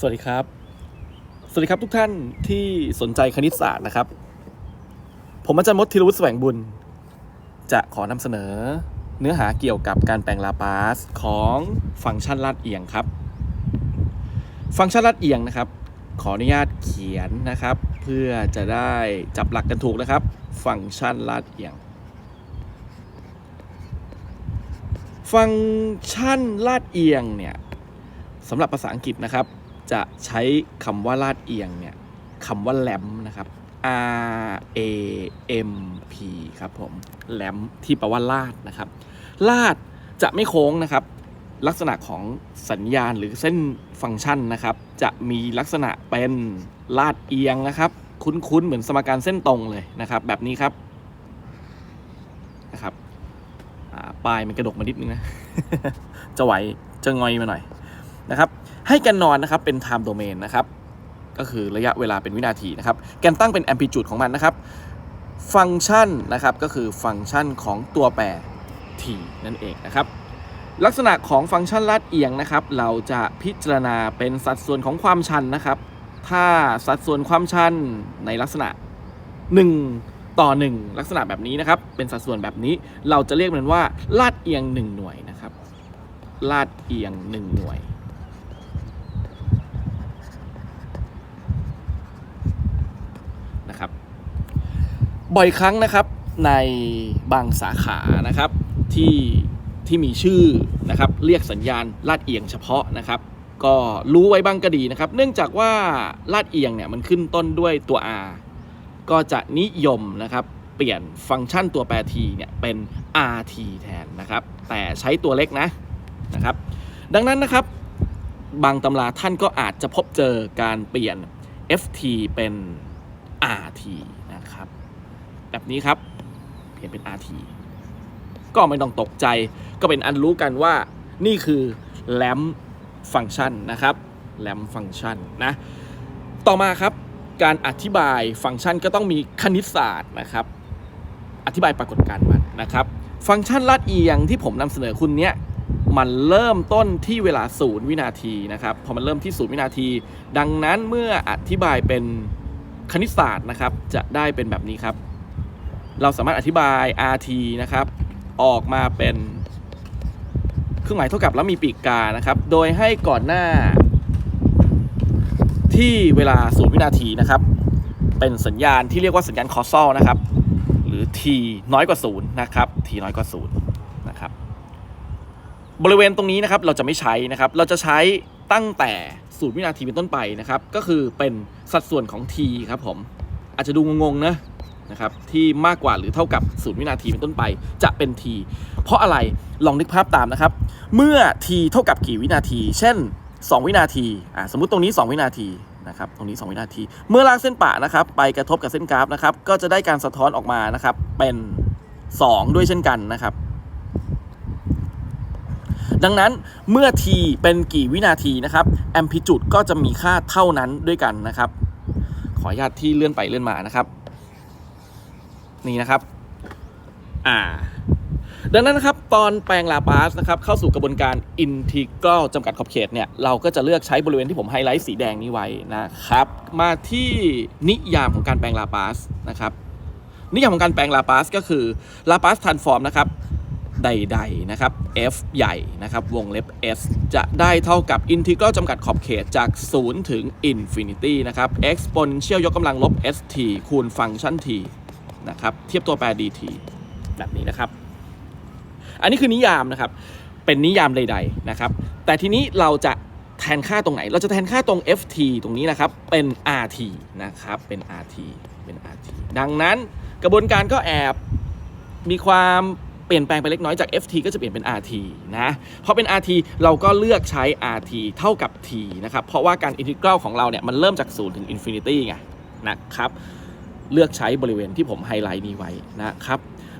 สวัสดีครับ สวัสดีครับทุกท่านที่สนใจคณิตศาสตร์นะครับ ผมอาจารย์มดธีรวุฒิแสวงบุญ จะขอนำเสนอ เนื้อหาเกี่ยวกับการแปลงลาปาสของฟังก์ชันลาดเอียงครับ ฟังก์ชันลาดเอียงนะครับ ขออนุญาตเขียนนะครับ เพื่อจะได้จับหลักกันถูกนะครับ ฟังก์ชันลาดเอียง ฟังก์ชันลาดเอียงเนี่ยสำหรับภาษาอังกฤษนะครับ จะใช้คำว่าลาดเอียงเนี่ยคำว่าแลมนะครับ R A M P ครับผมแลมที่แปลว่าลาดนะครับ ลาดจะไม่โค้งนะครับ ลักษณะของสัญญาณหรือเส้นฟังก์ชันนะครับ จะมีลักษณะเป็นลาดเอียงนะครับ คุ้นๆเหมือนสมการเส้นตรงเลยนะครับ แบบนี้ครับนะครับปลายมันกระดกมานิดนึงนะ จะไหวจะงอยมาหน่อยนะครับ ให้แกนนอนนะครับเป็น time domain นะครับก็คือระยะเวลาเป็นวินาทีนะครับแกนตั้งเป็น amplitude ของมันนะครับ ฟังก์ชันนะครับก็คือฟังก์ชันของตัวแปร t นั่นเองนะครับลักษณะของฟังก์ชันลาดเอียงนะครับ เราจะพิจารณาเป็นสัดส่วนของความชันนะครับ ถ้าสัดส่วนความชันในลักษณะ 1 ต่อ 1 ลักษณะแบบนี้นะครับ เป็นสัดส่วนแบบนี้เราจะเรียกมันว่าลาดเอียง 1 หน่วยนะครับลาดเอียง 1 หน่วย นะครับ บ่อยครั้งนะครับในบางสาขานะครับที่ที่มีชื่อนะครับเรียกสัญญาณลาดเอียงเฉพาะนะครับ ก็รู้ไว้บ้างก็ดีนะครับ เนื่องจากว่าลาดเอียงเนี่ยมันขึ้นต้นด้วยตัว r ก็จะนิยมนะครับเปลี่ยนฟังก์ชันตัวแปร t เนี่ยเป็น rt แทนนะครับ แต่ใช้ตัวเล็กนะนะครับ ดังนั้นนะครับ บางตำราท่านก็อาจจะพบเจอการเปลี่ยน ft เป็น rt แบบนี้ครับ เปลี่ยนเป็น rt ก็ไม่ต้องตกใจก็เป็นอันรู้กันว่านี่คือแลมฟังก์ชันนะครับแลมฟังก์ชันนะต่อมาครับการอธิบายฟังก์ชันก็ต้องมีคณิตศาสตร์นะครับ อธิบายปรากฏการณ์มันนะครับ ฟังก์ชันลาดเอียงที่ผมนำเสนอคุณเนี้ยมันเริ่มต้นที่เวลาศูนย์วินาทีนะครับพอมันเริ่มที่ศูนย์วินาที ดังนั้นเมื่ออธิบายเป็นคณิตศาสตร์นะครับ จะได้เป็นแบบนี้ครับ เราสามารถอธิบาย rt นะครับ ออกมาเป็นเครื่องหมายเท่ากับแล้วมีปีกกานะครับ โดยให้ก่อนหน้า ที่เวลาศูนย์วินาทีนะครับ เป็นสัญญาณที่เรียกว่าสัญญาณคอ s ซ l นะครับ หรือ t น้อยกว่าศูนย์นะครับ t น้อยกว่าศูนย์นะครับ บริเวณตรงนี้นะครับเราจะไม่ใช้นะครับ เราจะใช้ตั้งแต่ศูนย์วินาทีเป็นต้นไปนะครับ ก็คือเป็นสัดส่วนของ t ครับผม อาจจะดูงงๆนะ นะครับที่มากกว่าหรือเท่ากับศูนย์วินาทีเป็นต้นไป จะเป็น t เพราะอะไรลองนึกภาพตามนะครับ เมื่อ t เท่ากับกี่วินาที เช่น 2 วินาทีอ่าสมมติตรงนี้ 2 วินาทีนะครับตรงนี้ 2 วินาที เมื่อลากเส้นปะนะครับ ไปกระทบกับเส้นกราฟนะครับ ก็จะได้การสะท้อนออกมานะครับ เป็น 2 ด้วยเช่นกันนะครับ ดังนั้นเมื่อ t เป็นกี่วินาทีนะครับแอมพลิจูดก็จะมีค่าเท่านั้นด้วยกันนะครับ ขออนุญาตที่เลื่อนไปเลื่อนมานะครับ นี่นะครับ อ่า ดังนั้นนะครับตอนแปลงลาปาสนะครับเข้าสู่กระบวนการอินทิกรัลจำกัดขอบเขตเนี่ยเราก็จะเลือกใช้บริเวณที่ผมไฮไลท์สีแดงนี้ไว้นะครับ มาที่นิยามของการแปลงลาปาสนะครับ นิยามของการแปลงลาปาสก็คือลาปาสทรานส์ฟอร์มนะครับใดๆนะครับ f ใหญ่นะครับ วงเล็บ s จะได้เท่ากับอินทิกรัลจำกัดขอบเขตจาก 0 ถึง infinity นะครับ exponential ยกกำลังลบ st คูณฟังก์ชัน t นะครับ เทียบตัวแปร dt แบบนี้นะครับ อันนี้คือนิยามนะครับ เป็นนิยามใดๆนะครับ แต่ทีนี้เราจะแทนค่าตรงไหน เราจะแทนค่าตรง ft ตรงนี้นะครับ เป็น rt นะครับ เป็น rt เป็น rt ดังนั้นกระบวนการก็แอบมีความเปลี่ยนแปลงไปเล็กน้อยจาก ft ก็จะเปลี่ยนเป็น rt นะพอเป็น rt เราก็เลือกใช้ rt เท่ากับ t นะครับ เพราะว่าการอินทิกรัลของเราเนี่ยมันเริ่มจาก0ถึง infinity ไงนะครับ เลือกใช้บริเวณที่ผมไฮไลท์นี้ไว้นะครับ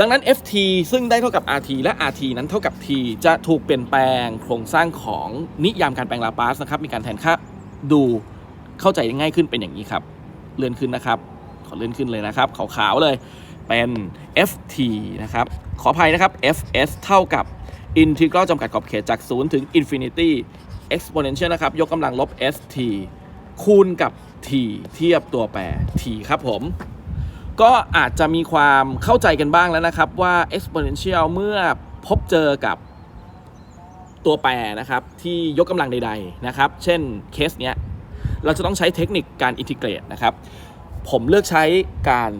ดังนั้น ft ซึ่งได้เท่ากับ rt และ rt นั้นเท่ากับ t จะถูกเปลี่ยนแปลงโครงสร้างของนิยามการแปลงลาปาสนะครับมีการแทนค่าดูเข้าใจง่ายขึ้นเป็นอย่างนี้ครับ เลื่อนขึ้นนะครับ ขอเลื่อนขึ้นเลยนะครับขาวๆเลยเป็น ft นะครับ ขออภัยนะครับ fs เท่ากับ integral จำกัดขอบเขตจาก 0 ถึง infinity exponential นะครับ ยกกำลังลบ st คูณกับ t เทียบตัวแปร t ครับผม ก็อาจจะมีความเข้าใจกันบ้างแล้วนะครับว่า exponential เมื่อพบเจอกับตัวแปรนะครับ ที่ยกกำลังใด ๆ นะครับ เช่นเคสเนี้ย เราจะต้องใช้เทคนิคการอินทิเกรตนะครับ ผมเลือกใช้การ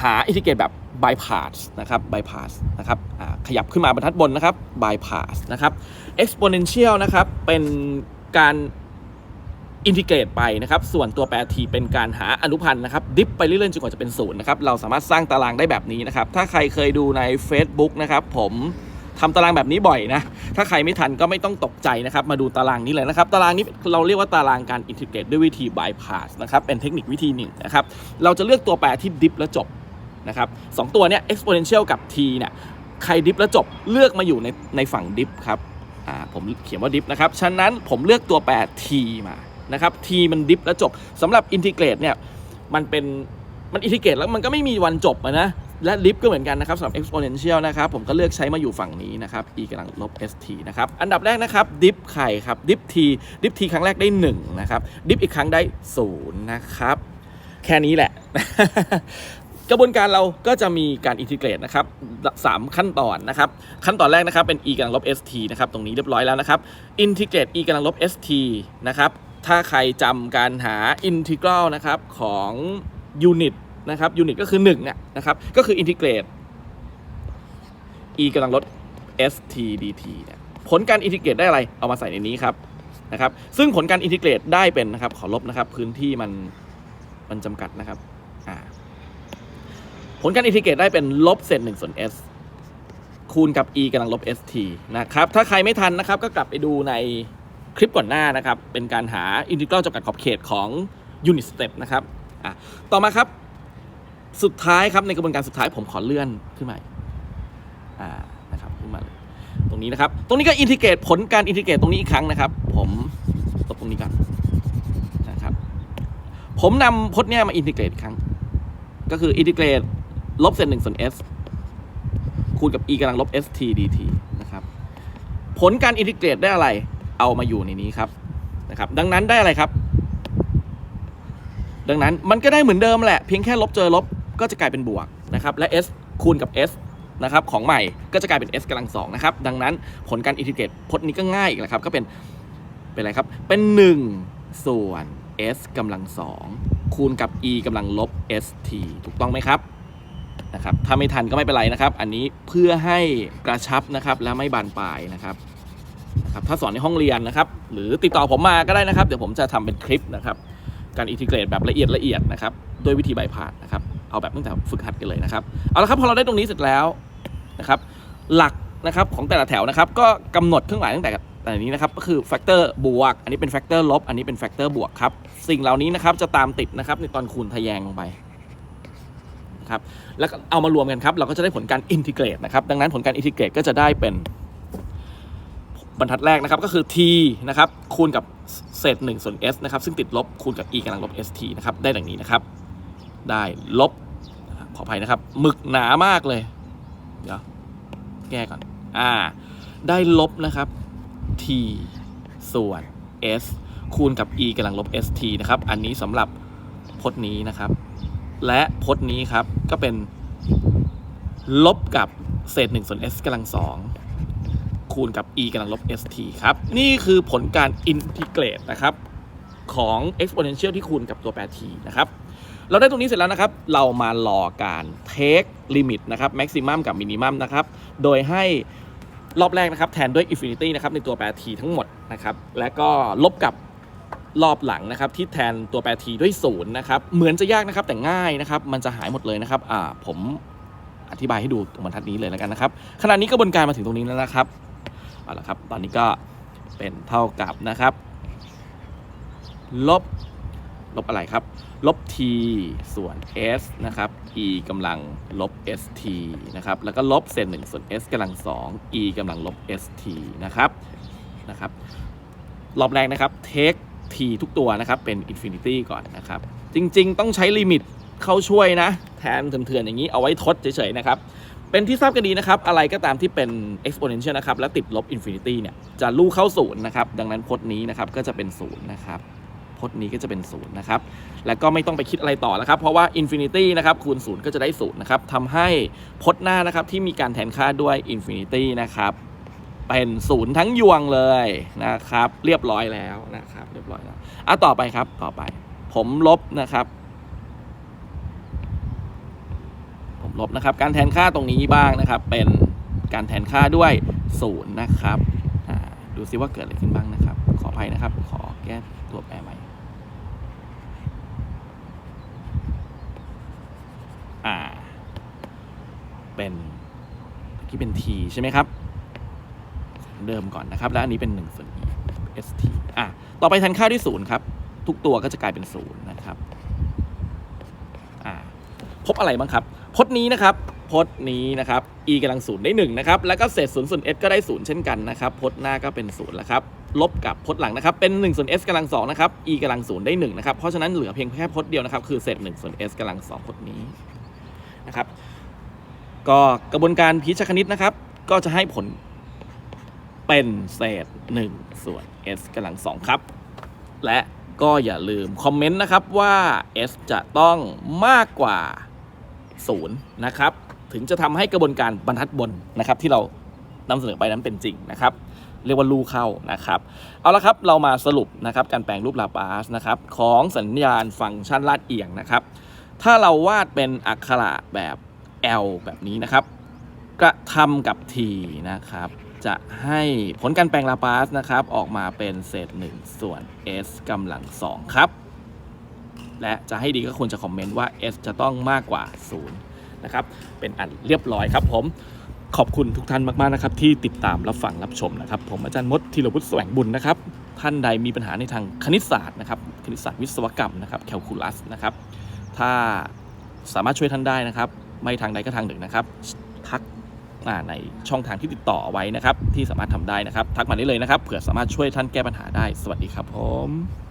หาอินทิเกรตแบบ bypass นะครับ bypass นะครับขยับขึ้นมาบรรทัดบนนะครับ bypass นะครับ exponential นะครับ เป็นการ อินทิเกรตไปนะครับ ส่วนตัวแปร t เป็นการหาอนุพันธ์นะครับ ดิฟไปเรื่อยๆจนกว่าจะเป็นศูนย์นะครับ เราสามารถสร้างตารางได้แบบนี้นะครับ ถ้าใครเคยดูใน Facebook นะครับ ผมทำตารางแบบนี้บ่อยนะ ถ้าใครไม่ทันก็ไม่ต้องตกใจนะครับ มาดูตารางนี้เลยนะครับ ตารางนี้เราเรียกว่าตารางการอินทิเกรตด้วยวิธี bypass นะครับ เป็นเทคนิควิธีหนึ่งนะครับ เราจะเลือกตัวแปรที่ดิฟแล้วจบนะครับสองตัวเนี้ย exponential กับ t เนี่ย ใครดิฟแล้วจบเลือกมาอยู่ในในฝั่งดิฟครับ อ่า ผมเขียนว่าดิฟนะครับ ฉะนั้นผมเลือกตัวแปร t มา นะครับ t มันดิฟแล้วจบสำหรับอินทิเกรตเนี่ยมันเป็นมันอินทิเกรตแล้วมันก็ไม่มีวันจบนะและดิฟก็เหมือนกันนะครับสำหรับ exponential นะครับผมก็เลือกใช้มาอยู่ฝั่งนี้นะครับ e กำลังลบ st นะครับอันดับแรกนะครับดิฟไข่ครับดิฟ t ดิฟ t ครั้งแรกได้1นะครับดิฟอีกครั้งได้0นะครับแค่นี้แหละ กระบวนการเราก็จะมีการอินทิเกรตนะครับสามขั้นตอนนะครับ ขั้นตอนแรกนะครับเป็น e กำลังลบ st นะครับตรงนี้เรียบร้อยแล้วนะครับอินทิเกรต e กำลังลบ st นะครับ ถ้าใครจำการหาอินทิกรัลนะครับของยูนิตนะครับยูนิตก็คือ1เนี่ยนะครับก็คืออินทิเกรต e กำลังลด st dt เนี่ยผลการอินทิเกรตได้อะไร เอามาใส่ในนี้ครับนะครับ ซึ่งผลการอินทิเกรตได้เป็นนะครับ ขอลบนะครับ พื้นที่มันมันจำกัดนะครับอ่าผลการอินทิเกรตได้เป็นลบเศษ1ส่วน s คูณกับ e กำลังลบ st นะครับ ถ้าใครไม่ทันนะครับ ก็กลับไปดูใน คลิปก่อนหน้านะครับ เป็นการหาอินทิกรัลจำกัดขอบเขตของ unit step นะครับอะต่อมาครับสุดท้ายครับในกระบวนการสุดท้ายผมขอเลื่อนขึ้นมาอ่านะครับขึ้นมาเลยตรงนี้นะครับ ตรงนี้ก็อินทิเกรตผลการอินทิเกรตตรงนี้อีกครั้งนะครับ ผมตบตรงนี้ก่อนนะครับ ผมนำพจน์เนี้ยมาอินทิเกรตอีกครั้ง ก็คืออินทิเกรตลบเศษหนึ่งส่วน s คูณกับ e กำลังลบ st dt นะครับ ผลการอินทิเกรตได้อะไร เอามาอยู่ในนี้ครับนะครับ ดังนั้นได้อะไรครับ ดังนั้นมันก็ได้เหมือนเดิมแหละ เพียงแค่ลบเจอลบก็จะกลายเป็นบวกนะครับ และ s คูณกับ s นะครับของใหม่ก็จะกลายเป็น s กำลังสองนะครับ ดังนั้นผลการอินทิเกรตพจน์นี้ก็ง่ายอีกแล้วครับ ก็เป็น เป็นอะไรครับ เป็น 1 ส่วน s กำลังสองคูณกับ e กำลังลบ st ถูกต้องไหมครับนะครับถ้าไม่ทันก็ไม่เป็นไรนะครับ อันนี้เพื่อให้กระชับนะครับและไม่บานปลายนะครับ นะครับถ้าสอนในห้องเรียนนะครับหรือติดต่อผมมาก็ได้นะครับ เดี๋ยวผมจะทำเป็นคลิปนะครับการอินทิเกรตแบบละเอียดละเอียดนะครับด้วยวิธีใบพาดนะครับเอาแบบตั้งแต่ฝึกหัดกันเลยนะครับเอาละครับพอเราได้ตรงนี้เสร็จแล้วนะครับหลักนะครับของแต่ละแถวนะครับก็กำหนดเครื่องหมายตั้งแต่แต่นี้นะครับก็คือแฟกเตอร์บวก อันนี้เป็นแฟกเตอร์ลบ อันนี้เป็นแฟกเตอร์บวกครับ สิ่งเหล่านี้นะครับจะตามติดนะครับในตอนคูณทะแยงลงไปนะครับแล้วเอามารวมกันครับ เราก็จะได้ผลการอินทิเกรตนะครับ ดังนั้นผลการอินทิเกรตก็จะได้เป็น บรรทัดแรกนะครับก็คือ t นะครับคูณกับเศษ1ส่วน s นะครับซึ่งติดลบคูณกับ e กำลังลบ st นะครับได้ดังนี้นะครับ ได้ลบขออภัยนะครับหมึกหนามากเลย เดี๋ยว แก้ก่อน อ่า ได้ลบนะครับ t ส่วน s คูณกับ e กำลังลบ st นะครับ อันนี้สำหรับพจน์นี้นะครับ และพจน์นี้ครับก็เป็นลบกับเศษ1ส่วน s กำลังสอง คูณกับ e กำลังลบ st ครับ นี่คือผลการอินทิเกรตนะครับของ exponential ที่คูณกับตัวแปร t นะครับ เราได้ตรงนี้เสร็จแล้วนะครับ เรามารอการ take limit นะครับ maximum กับ minimum นะครับ โดยให้รอบแรกนะครับ แทนด้วย infinity นะครับในตัวแปร t ทั้งหมดนะครับ และก็ลบกับรอบหลังนะครับที่แทนตัวแปรทีด้วยศูนย์นะครับ เหมือนจะยากนะครับแต่ง่ายนะครับ มันจะหายหมดเลยนะครับ อ่า ผมอธิบายให้ดูตรงบรรทัดนี้เลยแล้วกันนะครับ ขณะนี้กระบวนการมาถึงตรงนี้แล้วนะครับ เอาละครับ ตอนนี้ก็เป็นเท่ากับนะครับ ลบ ลบอะไรครับ ลบ t ส่วน s นะครับ e กำลังลบ st นะครับ แล้วก็ลบเศษ1ส่วน s กำลัง 2 e กำลังลบ st นะครับ นะครับ รอบแรกนะครับ take t ทุกตัวนะครับ เป็น infinity ก่อนนะครับ จริง ๆ ต้องใช้ลิมิตเข้าช่วยนะ แทนเถื่อนๆอย่างนี้เอาไว้ทดเฉยๆนะครับ เป็นที่ทราบกันดีนะครับ อะไรก็ตามที่เป็น exponential นะครับ และติดลบ infinity เนี่ย จะลู่เข้าศูนย์นะครับ ดังนั้นพจน์นี้นะครับ ก็จะเป็นศูนย์นะครับพจน์นี้ก็จะเป็นศูนย์นะครับ แล้วก็ไม่ต้องไปคิดอะไรต่อแล้วครับ เพราะว่า infinity นะครับคูณศูนย์ก็จะได้ศูนย์นะครับทำให้พจน์หน้านะครับที่มีการแทนค่าด้วย infinity นะครับ เป็นศูนย์ทั้งยวงเลยนะครับ เรียบร้อยแล้วนะครับ เรียบร้อยแล้วอะต่อไปครับ ต่อไป ผมลบนะครับ ผม ลบนะครับ การแทนค่าตรงนี้บ้างนะครับ เป็นการแทนค่าด้วยศูนย์นะครับดูซิว่าเกิดอะไรขึ้นบ้างนะครับ ขออภัยนะครับ ขอแก้ตัวแปรใหม่อ่า เป็นเมื่เป็น t ใช่ไหมครับ เดิมก่อนนะครับ แล้วอันนี้เป็น1ส่วน e st อะต่อไปแทนค่าด้วยศูนย์ครับ ทุกตัวก็จะกลายเป็นศูนย์นะครับ อ่า พบอะไรบ้างครับ พจน์นี้นะครับพจน์นี้นะครับ e กำลังศูนย์ได้หนึ่งนะครับ แล้วก็เศษศูนย์ส่วน s ก็ได้ศูนย์เช่นกันนะครับ พจน์หน้าก็เป็นศูนย์แล้วครับ ลบกับพจน์หลังนะครับ เป็น1ส่วน s กำลังสองนะครับ e กำลังศูนย์ได้หนึ่งนะครับ เพราะฉะนั้นเหลือเพียงแค่พจน์เดียวนะครับ คือเศษ1ส่วน s กำลังสองพจน์นี้นะครับ ก็กระบวนการพิชคณิตนะครับ ก็จะให้ผลเป็นเศษ1ส่วน s กำลังสองครับ และก็อย่าลืมคอมเมนต์นะครับว่า s จะต้องมากกว่า 0นะครับถึงจะทำให้กระบวนการบรรทัดบนนะครับที่เรานำเสนอไปนั้นเป็นจริงนะครับเรียกว่าลูเข้านะครับ เอาละครับเรามาสรุปนะครับการแปลงรูปลาปาสนะครับของสัญญาณฟังก์ชันลาดเอียงนะครับ ถ้าเราวาดเป็นอักขระแบบ L แบบนี้นะครับ กระทำกับ t นะครับ จะให้ผลการแปลงลาปาสนะครับ ออกมาเป็นเศษ 1 ส่วน s กำลัง2ครับ และจะให้ดีก็ควรจะคอมเมนต์ว่า s จะต้องมากกว่า 0 นะครับ เป็นอันเรียบร้อยครับผมขอบคุณทุกท่านมาก ๆ นะครับ ที่ติดตามรับฟังรับชมนะครับ ผมอาจารย์มดธีรวุฒิแสวงบุญนะครับ ท่านใดมีปัญหาในทางคณิตศาสตร์นะครับคณิตศาสตร์วิศวกรรมนะครับแคลคูลัสนะครับ ถ้าสามารถช่วยท่านได้นะครับ ไม่ทางใดก็ทางหนึ่งนะครับ ทักมาในช่องทางที่ติดต่อไว้นะครับ ที่สามารถทำได้นะครับ ทักมาได้เลยนะครับเผื่อสามารถช่วยท่านแก้ปัญหาได้สวัสดีครับผม